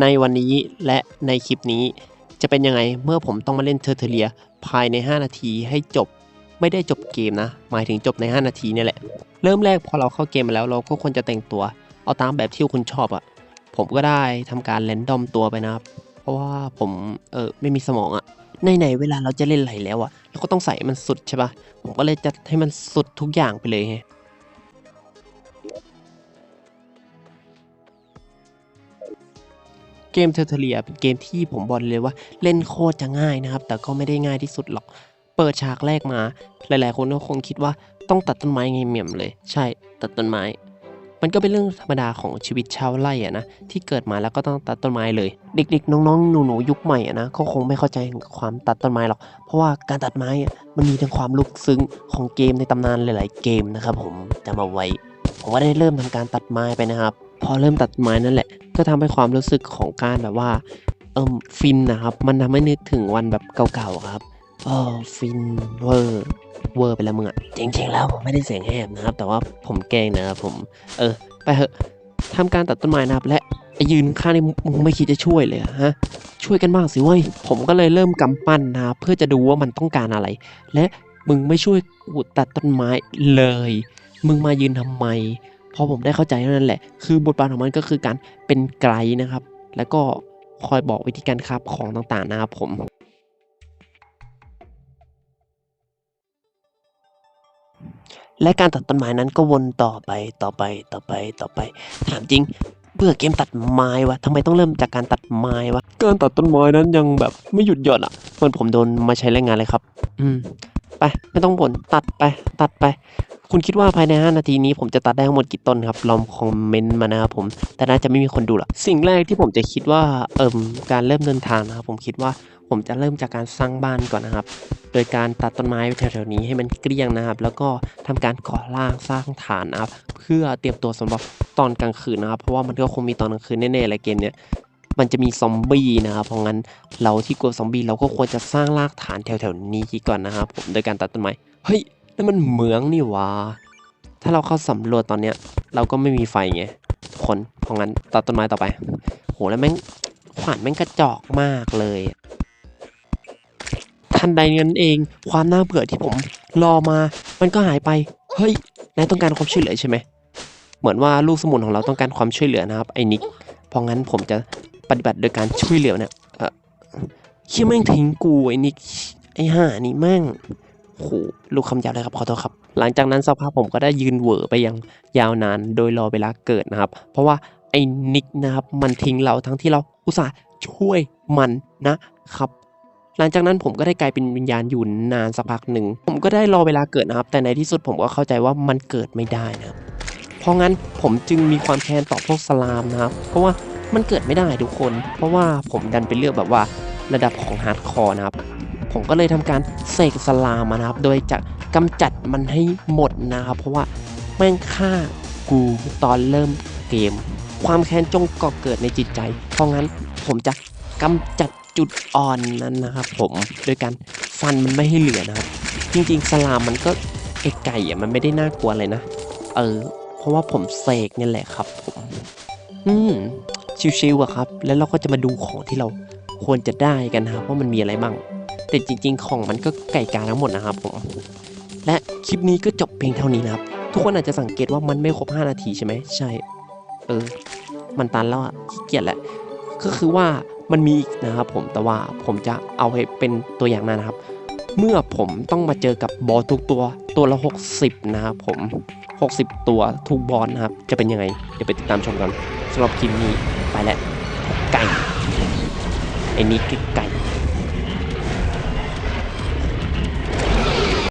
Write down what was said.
ในวันนี้และในคลิปนี้ จะเป็นยังไงเมื่อผมต้องมาเล่นเทอร์เทเรียภายใน 5 นาทีให้จบไม่ได้จบเกมนะ หมายถึงจบใน 5 นาทีนี่แหละ เริ่มแรกพอเราเข้าเกมมาแล้วเราก็ควรจะแต่งตัว เอาตามแบบที่คุณชอบอะ่ะ ผมก็ได้ทำการแรนดอมตัวไปนะครับ เพราะว่าผมเออไม่มีสมองอะ่ะในไหนๆเวลาเราจะเล่นอะไรแล้วอะ่ะเราก็ต้องใส่มันสุดใช่ปะผมก็เลยจะให้มันสุดทุกอย่างไปเลยไง เกมเทอร์เทเรียเป็นเกมที่ผมบอกเลยว่าเล่นโคตรจะง่ายนะครับ แต่ก็ไม่ได้ง่ายที่สุดหรอก เปิดฉากแรกมา หลายๆ คนก็คงคิดว่าต้องตัดต้นไม้ไงเหมี่ยมเลย ใช่ตัดต้นไม้ มันก็เป็นเรื่องธรรมดาของชีวิตชาวไร่อะนะที่เกิดมาแล้วก็ต้องตัดต้นไม้เลย เด็กๆ น้องๆหนูๆยุคใหม่อะนะเขาคงไม่เข้าใจความตัดต้นไม้หรอก เพราะว่าการตัดไม้อะมันมีทั้งความลึกซึ้งของเกมในตำนานหลาย ๆ เกมนะครับผมจำเอาไว้ผมก็ได้เริ่มทำการตัดไม้ไปนะครับ พอเริ่มตัดไม้นั่นแหละ ก็ทำให้ความรู้สึกของการแบบว่าเอิมฟินนะครับ มันทำให้นึกถึงวันแบบเก่าๆครับเออฟินเวอร์เวอร์ไปแล้วมึงอะจริงๆแล้วผมไม่ได้เสียงแหบนะครับ แต่ว่าผมแกงนะครับผม เออ ไปเถอะทำการตัดต้นไม้นะครับ และยืนข้างนี่มึงไม่คิดจะช่วยเลยฮะ ช่วยกันบ้างสิเว้ย ผมก็เลยเริ่มกำปั้นนะครับเพื่อจะดูว่ามันต้องการอะไร และมึงไม่ช่วยกูตัดต้นไม้เลย มึงมายืนทำไม พอผมได้เข้าใจเท่านั้นแหละ คือบทบาทของมันก็คือการเป็นไกด์นะครับ แล้วก็คอยบอกวิธีการคราบของต่างๆนะครับผมและการตัดต้นไม้นั้นก็วนต่อไปต่อไปต่อไปต่อไป ถามจริงเบื่อเกมตัดไม้วะทำไมต้องเริ่มจากการตัดไม้วะการตัดต้นไม้นั้นยังแบบไม่หยุดหย่อนอะเหมือนผมโดนมาใช้แรงงานเลยครับ อืม ไปไม่ต้องบ่นตัดไป ตัดไป คุณคิดว่าภายใน 5 นาทีนี้ผมจะตัดได้ทั้งหมดกี่ต้นครับ ลองคอมเมนต์มานะครับผม แต่น่าจะไม่มีคนดูหรอก สิ่งแรกที่ผมจะคิดว่าเอิ่มการเริ่มเดินทางนะครับ ผมคิดว่าผมจะเริ่มจากการสร้างบ้านก่อนนะครับ โดยการตัดต้นไม้แถวๆนี้ให้มันเกลี้ยงนะครับ แล้วก็ทำการก่อร่างสร้างฐานนะครับ เพื่อเตรียมตัวสำหรับตอนกลางคืนนะครับ เพราะว่ามันก็คงมีตอนกลางคืนแน่ๆเลยเกมเนี้ยมันจะมีซอมบี้นะครับ เพราะงั้นเราที่กลัวซอมบี้เราก็ควรจะสร้างรากฐานแถวๆนี้ก่อนนะครับผม โดยการตัดต้นไม้ เฮ้ย นั่นมันเหมืองนี่วะถ้าเราเข้าสำรวจตอนเนี้ย เราก็ไม่มีไฟไงทุกคนเพราะงั้นตัดต้นไม้ต่อไป โหแล้วแม่งขวานแม่งกระจอกมากเลยทันใดนั้นเอง ความน่าเบื่อที่ผมรอมา มันก็หายไป เฮ้ยนายต้องการความช่วยเหลือใช่ไหมเหมือนว่าลูกสมุนของเราต้องการความช่วยเหลือนะครับไอ้นิกเพราะงั้นผมจะปฏิบัติโดยการช่วยเหลือเนี่ยเออเชี่ยแม่งทิ้งกูไอ้นิกไอ้ห่านี่แม่ง โหลูกคำหยาบเลยครับขอโทษครับ หลังจากนั้นสักพักผมก็ได้ยืนเหวอไปยังยาวนานโดยรอเวลาเกิดนะครับ เพราะว่าไอ้นิกนะครับมันทิ้งเราทั้งที่เราอุตส่าห์ช่วยมันนะครับ หลังจากนั้นผมก็ได้กลายเป็นวิญญาณอยู่นานสักพักหนึ่ง ผมก็ได้รอเวลาเกิดนะครับ แต่ในที่สุดผมก็เข้าใจว่ามันเกิดไม่ได้นะครับ เพราะงั้นผมจึงมีความแค้นต่อพวกสลามนะครับ เพราะว่ามันเกิดไม่ได้ทุกคน เพราะว่าผมดันไปเลือกแบบว่าระดับของฮาร์ดคอร์นะครับ ผมก็เลยทำการเสกสลามานะครับ โดยจะกำจัดมันให้หมดนะครับ เพราะว่าแม่งฆ่ากูตอนเริ่มเกม ความแค้นจงก่อเกิดในจิตใจ เพราะงั้นผมจะกำจัดจุดอ่อนนั้นนะครับ ผมโดยการฟันมันไม่ให้เหลือนะครับ จริงๆสลามมันก็ไอไก่อะมันไม่ได้น่ากลัวเลยนะ เออ เพราะว่าผมเสกนี่แหละครับผมอืมชิวๆอะครับ แล้วเราก็จะมาดูของที่เราควรจะได้กันนะครับว่ามันมีอะไรบ้าง แต่จริง ๆ ของมันก็ไก่กาทั้งหมดนะครับผม และคลิปนี้ก็จบเพียงเท่านี้นะครับ ทุกคนอาจจะสังเกตว่ามันไม่ครบ 5 นาทีใช่ไหมใช่ เออ มันตันแล้วอะขี้เกียจแหละ ก็คือว่ามันมีอีกนะครับผม แต่ว่าผมจะเอาให้เป็นตัวอย่างนะครับ เมื่อผมต้องมาเจอกับบอสทุกตัว ตัวละ 60 นะครับผม 60 ตัวทุกบอสนะครับ จะเป็นยังไง เดี๋ยวไปติดตามชมกันสำหรับคลิปนี้ไปแล้ว ไก่ไอ้นี่คือไก่